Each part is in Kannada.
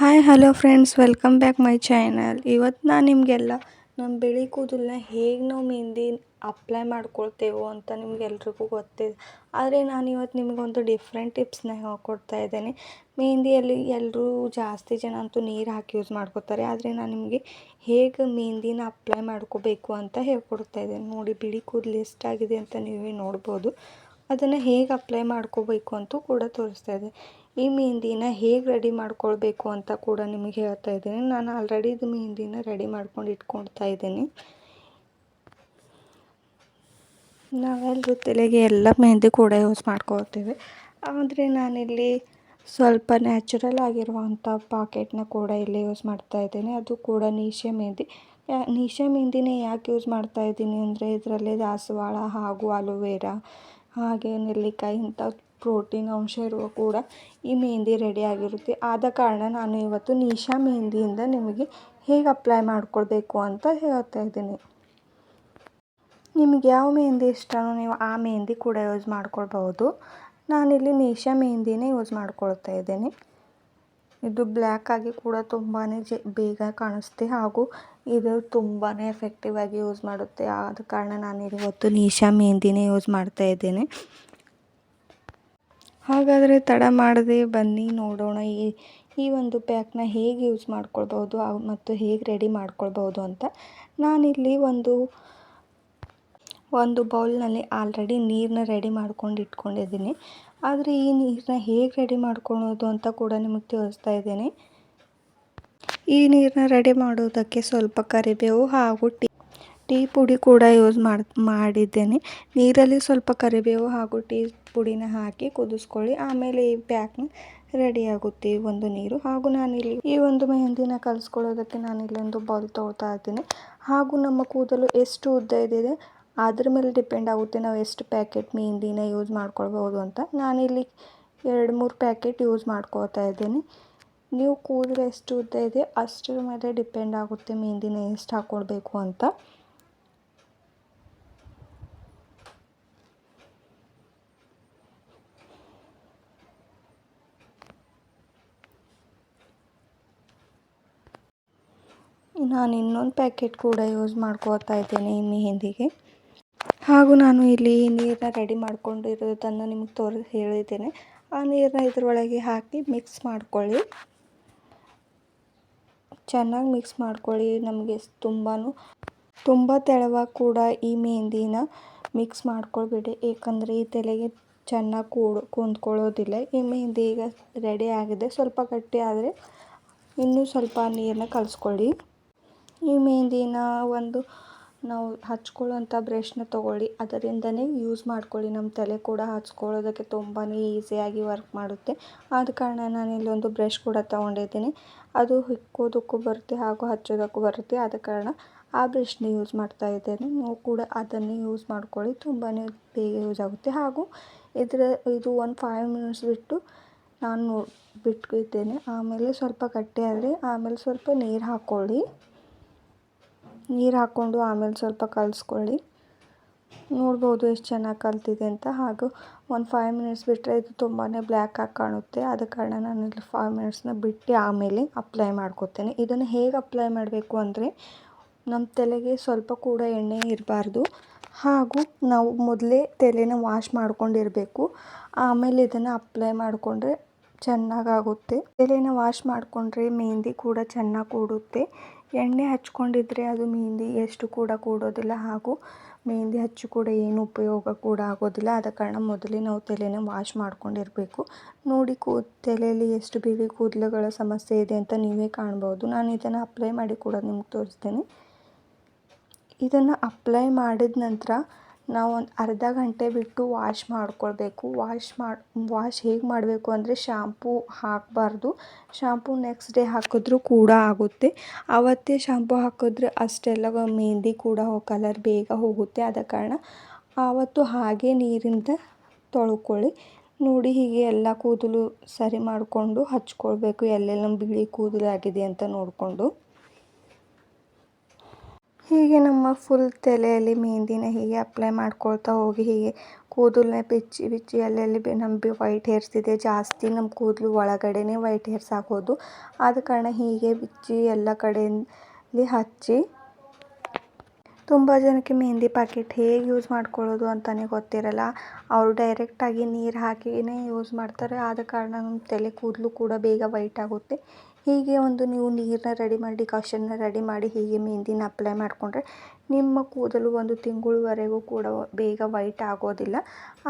Hi hello friends welcome back my channel ಇವತ್ತು ನಾನು ನಿಮಗೆಲ್ಲ ನಮ್ಮ ಬಿಳಿ ಕೂದಲನ್ನ ಹೇಗೆ ನಾವು ಮೆಹಂದಿ ಅಪ್ಲೈ ಮಾಡ್ಕೊಳ್ತೇವೋ ಅಂತ ನಿಮ್ಗೆಲ್ರಿಗೂ ಗೊತ್ತಿದೆ ಆದರೆ ನಾನು ಇವತ್ತು ನಿಮಗೊಂದು ಡಿಫ್ರೆಂಟ್ ಟಿಪ್ಸ್ನ ಹೇಳ್ಕೊಡ್ತಾ ಇದ್ದೇನೆ. ಮೆಹಂದಿಯಲ್ಲಿ ಎಲ್ಲರೂ ಜಾಸ್ತಿ ಜನ ಅಂತೂ ನೀರು ಹಾಕಿ ಯೂಸ್ ಮಾಡ್ಕೋತಾರೆ. ಆದರೆ ನಾನು ನಿಮಗೆ ಹೇಗೆ ಮೆಹಂದಿನ ಅಪ್ಲೈ ಮಾಡ್ಕೋಬೇಕು ಅಂತ ಹೇಳ್ಕೊಡ್ತಾ ಇದ್ದೇನೆ. ನೋಡಿ, ಬಿಳಿ ಕೂದಲು ಎಷ್ಟಾಗಿದೆ ಅಂತ ನೀವೇ ನೋಡ್ಬೋದು. ಅದನ್ನು ಹೇಗೆ ಅಪ್ಲೈ ಮಾಡ್ಕೋಬೇಕು ಅಂತೂ ಕೂಡ ತೋರಿಸ್ತಾ ಇದೆ ಈ ಮೆಹಂದಿನ ಹೇಗೆ ರೆಡಿ ಮಾಡ್ಕೊಳ್ಬೇಕು ಅಂತ ಕೂಡ ನಿಮಗೆ ಹೇಳ್ತಾ ಇದ್ದೀನಿ. ನಾನು ಆಲ್ರೆಡಿ ಇದು ಮೆಹಂದಿನ ರೆಡಿ ಮಾಡ್ಕೊಂಡು ಇಟ್ಕೊಳ್ತಾ ಇದ್ದೀನಿ. ನಾವೆಲ್ಲರೂ ತಲೆಗೆ ಎಲ್ಲ ಮೆಹಂದಿ ಕೂಡ ಯೂಸ್ ಮಾಡ್ಕೊಳ್ತೇವೆ. ಆದರೆ ನಾನಿಲ್ಲಿ ಸ್ವಲ್ಪ ನ್ಯಾಚುರಲ್ ಆಗಿರುವಂಥ ಪಾಕೆಟ್ನ ಕೂಡ ಇಲ್ಲಿ ಯೂಸ್ ಮಾಡ್ತಾ ಇದ್ದೀನಿ. ಅದು ಕೂಡ ನೀಶೆ ಮೆಹಂದಿ. ನೀಶೆ ಮೆಹಂದಿನೇ ಯಾಕೆ ಯೂಸ್ ಮಾಡ್ತಾ ಇದ್ದೀನಿ ಅಂದರೆ ಇದರಲ್ಲಿ ದಾಸವಾಳ ಹಾಗೂ ಅಲೋವೆರಾ ಹಾಗೆ ನೆಲ್ಲಿಕಾಯಿ ಇಂಥ ಪ್ರೋಟೀನ್ ಅಂಶ ಇರುವ ಕೂಡ ಈ ಮೆಹಂದಿ ರೆಡಿ ಆಗಿರುತ್ತೆ. ಆದ ಕಾರಣ ನಾನು ಇವತ್ತು ನಿಶಾ ಮೆಹಂದಿಯಿಂದ ನಿಮಗೆ ಹೇಗೆ ಅಪ್ಲೈ ಮಾಡಿಕೊಳ್ಬೇಕು ಅಂತ ಹೇಳ್ತಾ ಇದ್ದೀನಿ. ನಿಮಗೆ ಯಾವ ಮೆಹಂದಿ ಇಷ್ಟನೋ ನೀವು ಆ ಮೆಹಂದಿ ಕೂಡ ಯೂಸ್ ಮಾಡ್ಕೊಳ್ಬಹುದು. ನಾನಿಲ್ಲಿ ನಿಶಾ ಮೆಹಂದಿನೇ ಯೂಸ್ ಮಾಡ್ಕೊಳ್ತಾ ಇದ್ದೀನಿ. ಇದು ಬ್ಲ್ಯಾಕ್ ಆಗಿ ಕೂಡ ತುಂಬಾ ಜ, ಬೇಗ ಕಾಣಿಸುತ್ತೆ ಹಾಗೂ ಇದು ತುಂಬಾ ಎಫೆಕ್ಟಿವ್ ಆಗಿ ಯೂಸ್ ಮಾಡುತ್ತೆ. ಆದ ಕಾರಣ ನಾನು ಇವತ್ತು ನಿಶಾ ಮೆಹಂದಿನೇ ಯೂಸ್ ಮಾಡ್ತಾ ಇದ್ದೇನೆ. ಹಾಗಾದರೆ ತಡ ಮಾಡದೆ ಬನ್ನಿ ನೋಡೋಣ. ಈ ಈ ಒಂದು ಪ್ಯಾಕ್ನ ಹೇಗೆ ಯೂಸ್ ಮಾಡ್ಕೊಳ್ಬೋದು ಮತ್ತು ಹೇಗೆ ರೆಡಿ ಮಾಡ್ಕೊಳ್ಬೋದು ಅಂತ ನಾನಿಲ್ಲಿ ಒಂದು ಒಂದು ಬೌಲ್ನಲ್ಲಿ ಆಲ್ರೆಡಿ ನೀರನ್ನ ರೆಡಿ ಮಾಡ್ಕೊಂಡು ಇಟ್ಕೊಂಡಿದ್ದೀನಿ. ಆದರೆ ಈ ನೀರನ್ನ ಹೇಗೆ ರೆಡಿ ಮಾಡ್ಕೊಳೋದು ಅಂತ ಕೂಡ ನಿಮಗೆ ತಿಳಿಸ್ತಾ ಇದ್ದೀನಿ. ಈ ನೀರನ್ನ ರೆಡಿ ಮಾಡೋದಕ್ಕೆ ಸ್ವಲ್ಪ ಕರಿಬೇವು ಹಾಗೂ ಟೀ ಪುಡಿ ಕೂಡ ಯೂಸ್ ಮಾಡಿ, ಮಾಡಿದ್ದೇನೆ. ನೀರಲ್ಲಿ ಸ್ವಲ್ಪ ಕರಿಬೇವು ಹಾಗೂ ಟೀ ಪುಡಿನ ಹಾಕಿ ಕುದಿಸ್ಕೊಳ್ಳಿ. ಆಮೇಲೆ ಈ ಪ್ಯಾಕ್ನ ರೆಡಿ ಆಗುತ್ತೆ ಒಂದು ನೀರು. ಹಾಗೂ ನಾನಿಲ್ಲಿ ಈ ಒಂದು ಮೆಹಂದಿನ ಕಲಿಸ್ಕೊಳ್ಳೋದಕ್ಕೆ ನಾನು ಇಲ್ಲೊಂದು ಬೌಲ್ ತೊಗೊಳ್ತಾ ಇದ್ದೀನಿ. ಹಾಗೂ ನಮ್ಮ ಕೂದಲು ಎಷ್ಟು ಉದ್ದ ಇದೆ ಅದ್ರ ಮೇಲೆ ಡಿಪೆಂಡ್ ಆಗುತ್ತೆ ನಾವು ಎಷ್ಟು ಪ್ಯಾಕೆಟ್ ಮೆಹಂದಿನ ಯೂಸ್ ಮಾಡ್ಕೊಳ್ಬೋದು ಅಂತ. ನಾನಿಲ್ಲಿ ಎರಡು ಮೂರು ಪ್ಯಾಕೆಟ್ ಯೂಸ್ ಮಾಡ್ಕೋತಾ ಇದ್ದೀನಿ. ನೀವು ಕೂದಲು ಎಷ್ಟು ಉದ್ದ ಇದೆ, ಅಷ್ಟರ ಮೇಲೆ ಡಿಪೆಂಡ್ ಆಗುತ್ತೆ ಮೆಹಂದಿನ ಎಷ್ಟು ಹಾಕ್ಕೊಳ್ಬೇಕು ಅಂತ. ನಾನು ಇನ್ನೊಂದು ಪ್ಯಾಕೆಟ್ ಕೂಡ ಯೂಸ್ ಮಾಡ್ಕೋತಾ ಇದ್ದೇನೆ ಈ ಮೆಹಂದಿಗೆ. ಹಾಗೂ ನಾನು ಇಲ್ಲಿ ನೀರನ್ನ ರೆಡಿ ಮಾಡ್ಕೊಂಡಿರೋದನ್ನು ನಿಮಗೆ ತೋರಿ, ಹೇಳಿದ್ದೇನೆ. ಆ ನೀರನ್ನ ಇದರೊಳಗೆ ಹಾಕಿ ಮಿಕ್ಸ್ ಮಾಡ್ಕೊಳ್ಳಿ. ಚೆನ್ನಾಗಿ ಮಿಕ್ಸ್ ಮಾಡ್ಕೊಳ್ಳಿ. ನಮಗೆ ತುಂಬಾ ತುಂಬ ತೆಳುವಾಗಿ ಕೂಡ ಈ ಮೆಹಂದಿನ ಮಿಕ್ಸ್ ಮಾಡ್ಕೊಳ್ಬೇಡಿ. ಏಕೆಂದರೆ ಈ ತಲೆಗೆ ಚೆನ್ನಾಗಿ ಕೂಡು ಕುಂದ್ಕೊಳ್ಳೋದಿಲ್ಲ ಈ ಮೆಹಂದಿ ಈಗ ರೆಡಿ ಆಗಿದೆ. ಸ್ವಲ್ಪ ಗಟ್ಟಿ ಆದರೆ ಇನ್ನೂ ಸ್ವಲ್ಪ ನೀರನ್ನ ಕಲಿಸ್ಕೊಳ್ಳಿ. ಈ ಮೆಹೆಂದಿನ ಒಂದು ನಾವು ಹಚ್ಕೊಳ್ಳೋಂಥ ಬ್ರಷ್ನ ತೊಗೊಳ್ಳಿ. ಅದರಿಂದನೇ ಯೂಸ್ ಮಾಡ್ಕೊಳ್ಳಿ. ನಮ್ಮ ತಲೆ ಕೂಡ ಹಚ್ಕೊಳ್ಳೋದಕ್ಕೆ ತುಂಬಾ ಈಸಿಯಾಗಿ ವರ್ಕ್ ಮಾಡುತ್ತೆ. ಆದ ಕಾರಣ ನಾನು ಇಲ್ಲೊಂದು ಬ್ರಷ್ ಕೂಡ ತೊಗೊಂಡಿದ್ದೀನಿ. ಅದು ಹಿಕ್ಕೋದಕ್ಕೂ ಬರುತ್ತೆ, ಹಾಗೂ ಹಚ್ಚೋದಕ್ಕೂ ಬರುತ್ತೆ. ಆದ ಕಾರಣ ಆ ಬ್ರಷ್ನ ಯೂಸ್ ಮಾಡ್ತಾ ಇದ್ದೇನೆ. ನೀವು ಕೂಡ ಅದನ್ನೇ ಯೂಸ್ ಮಾಡ್ಕೊಳ್ಳಿ. ತುಂಬಾ ಬೇಗ ಯೂಸ್ ಆಗುತ್ತೆ. ಹಾಗೂ ಇದರ ಇದು ಒಂದು ಫೈವ್ ಮಿನಿಟ್ಸ್ ಬಿಟ್ಟು ನಾನು ಬಿಟ್ಟಿದ್ದೇನೆ ಆಮೇಲೆ ಸ್ವಲ್ಪ ಗಟ್ಟಿ ಆದರೆ ಆಮೇಲೆ ಸ್ವಲ್ಪ ನೀರು ಹಾಕ್ಕೊಳ್ಳಿ. ನೀರು ಹಾಕ್ಕೊಂಡು ಆಮೇಲೆ ಸ್ವಲ್ಪ ಕಲಿಸ್ಕೊಳ್ಳಿ. ನೋಡ್ಬೋದು ಎಷ್ಟು ಚೆನ್ನಾಗಿ ಕಲ್ತಿದೆ ಅಂತ. ಹಾಗೂ ಒಂದು ಫೈವ್ ಮಿನಿಟ್ಸ್ ಬಿಟ್ಟರೆ ಇದು ತುಂಬಾ ಬ್ಲ್ಯಾಕ್ ಆಗಿ ಕಾಣುತ್ತೆ. ಆದ ಕಾರಣ ನಾನು ಇಲ್ಲಿ ಫೈವ್ ಮಿನಿಟ್ಸ್ನ ಬಿಟ್ಟು ಆಮೇಲೆ ಅಪ್ಲೈ ಮಾಡ್ಕೊತೇನೆ. ಇದನ್ನು ಹೇಗೆ ಅಪ್ಲೈ ಮಾಡಬೇಕು ಅಂದರೆ ನಮ್ಮ ತಲೆಗೆ ಸ್ವಲ್ಪ ಕೂಡ ಎಣ್ಣೆ ಇರಬಾರ್ದು. ಹಾಗೂ ನಾವು ಮೊದಲೇ ತಲೆನ ವಾಶ್ ಮಾಡ್ಕೊಂಡಿರಬೇಕು. ಆಮೇಲೆ ಇದನ್ನು ಅಪ್ಲೈ ಮಾಡಿಕೊಂಡ್ರೆ ಚೆನ್ನಾಗಾಗುತ್ತೆ. ತಲೆನ ವಾಶ್ ಮಾಡಿಕೊಂಡ್ರೆ ಮೆಹಂದಿ ಕೂಡ ಚೆನ್ನಾಗಿ ಕೂಡುತ್ತೆ. ಎಣ್ಣೆ ಹಚ್ಕೊಂಡಿದ್ರೆ ಅದು ಮೆಹಂದಿ ಎಷ್ಟು ಕೂಡ ಕೂಡೋದಿಲ್ಲ ಹಾಗೂ ಮೆಹಂದಿ ಹಚ್ಚು ಕೂಡ ಏನು ಉಪಯೋಗ ಕೂಡ ಆಗೋದಿಲ್ಲ. ಆದ ಕಾರಣ ಮೊದಲೇ ನಾವು ತಲೆನ ವಾಶ್ ಮಾಡ್ಕೊಂಡಿರಬೇಕು. ನೋಡಿ ಕೂ, ತಲೆಯಲ್ಲಿ ಎಷ್ಟು ಬಿಳಿ ಕೂದಲುಗಳ ಸಮಸ್ಯೆ ಇದೆ ಅಂತ ನೀವೇ ಕಾಣ್ಬೋದು. ನಾನು ಇದನ್ನು ಅಪ್ಲೈ ಮಾಡಿ ಕೂಡ ನಿಮ್ಗೆ ತೋರಿಸ್ತೇನೆ. ಇದನ್ನು ಅಪ್ಲೈ ಮಾಡಿದ ನಂತರ ನಾವು ಒಂದು ಅರ್ಧ ಗಂಟೆ ಬಿಟ್ಟು ವಾಶ್ ಮಾಡ್ಕೊಳ್ಬೇಕು. ವಾಶ್ ಮಾಡಿ, ವಾಶ್ ಹೇಗೆ ಮಾಡಬೇಕು ಅಂದರೆ ಶಾಂಪೂ ಹಾಕಬಾರ್ದು. ಶಾಂಪೂ ನೆಕ್ಸ್ಟ್ ಡೇ ಹಾಕಿದ್ರೂ ಕೂಡ ಆಗುತ್ತೆ. ಆವತ್ತೇ ಶಾಂಪೂ ಹಾಕಿದ್ರೆ ಅಷ್ಟೆಲ್ಲ ಮೆಹಂದಿ ಕೂಡ ಕಲರ್ ಬೇಗ ಹೋಗುತ್ತೆ. ಆದ ಕಾರಣ ಆವತ್ತು ಹಾಗೆ ನೀರಿಂದ ತೊಳ್ಕೊಳ್ಳಿ. ನೋಡಿ ಹೀಗೆ ಎಲ್ಲ ಕೂದಲು ಸರಿ ಮಾಡಿಕೊಂಡು ಹಚ್ಕೊಳ್ಬೇಕು. ಎಲ್ಲೆಲ್ಲ ಬಿಳಿ ಕೂದಲು ಆಗಿದೆ ಅಂತ ನೋಡಿಕೊಂಡು. ಹೀಗೆ ನಮ್ಮ ಫುಲ್ ತಲೆಯಲ್ಲಿ ಮೆಹಂದಿನ ಹೀಗೆ ಅಪ್ಲೈ ಮಾಡ್ಕೊಳ್ತಾ ಹೋಗಿ ಹೀಗೆ ಕೂದಲನ್ನ ಬಿಚ್ಚಿ ಬಿಚ್ಚಿ ಅಲ್ಲಲ್ಲಿ ಬಿ ನಮ್ಮ ಬಿ ವೈಟ್ ಹೇರ್ಸ್ ಇದೆ, ಜಾಸ್ತಿ ನಮ್ಮ ಕೂದಲು ಒಳಗಡೆನೇ ವೈಟ್ ಹೇರ್ಸ್ ಆಗೋದು. ಆದ ಕಾರಣ ಹೀಗೆ ಬಿಚ್ಚಿ ಎಲ್ಲ ಕಡೆಯಲ್ಲಿ ಹಚ್ಚಿ ತುಂಬ ಜನಕ್ಕೆ ಮೆಹಂದಿ ಪ್ಯಾಕೆಟ್ ಹೇಗೆ ಯೂಸ್ ಮಾಡ್ಕೊಳ್ಳೋದು ಅಂತಲೇ ಗೊತ್ತಿರಲ್ಲ. ಅವರು ಡೈರೆಕ್ಟಾಗಿ ನೀರು ಹಾಕಿನೇ ಯೂಸ್ ಮಾಡ್ತಾರೆ. ಆದ ಕಾರಣ ನಮ್ಮ ತಲೆ ಕೂದಲು ಕೂಡ ಬೇಗ ವೈಟ್ ಆಗುತ್ತೆ. ಹೀಗೆ ಒಂದು ನೀವು ನೀರನ್ನ ರೆಡಿ ಮಾಡಿ ಕಾಶನ್ನ ರೆಡಿ ಮಾಡಿ ಹೀಗೆ ಮೆಹಂದಿನ ಅಪ್ಲೈ ಮಾಡಿಕೊಂಡ್ರೆ ನಿಮ್ಮ ಕೂದಲು ಒಂದು ತಿಂಗಳವರೆಗೂ ಕೂಡ ಬೇಗ ವೈಟ್ ಆಗೋದಿಲ್ಲ.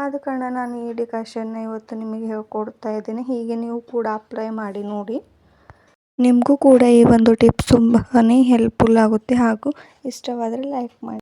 ಆದ ಕಾರಣ ನಾನು ಈ ಡಿಕಾಷನ್ನ ಇವತ್ತು ನಿಮಗೆ ಹೇಳ್ಕೊಡ್ತಾ ಇದ್ದೀನಿ. ಹೀಗೆ ನೀವು ಕೂಡ ಅಪ್ಲೈ ಮಾಡಿ ನೋಡಿ. ನಿಮಗೂ ಕೂಡ ಈ ಒಂದು ಟಿಪ್ಸ್ ತುಂಬಾ ಹೆಲ್ಪ್ಫುಲ್ ಆಗುತ್ತೆ ಹಾಗೂ ಇಷ್ಟವಾದರೆ ಲೈಕ್ ಮಾಡಿ.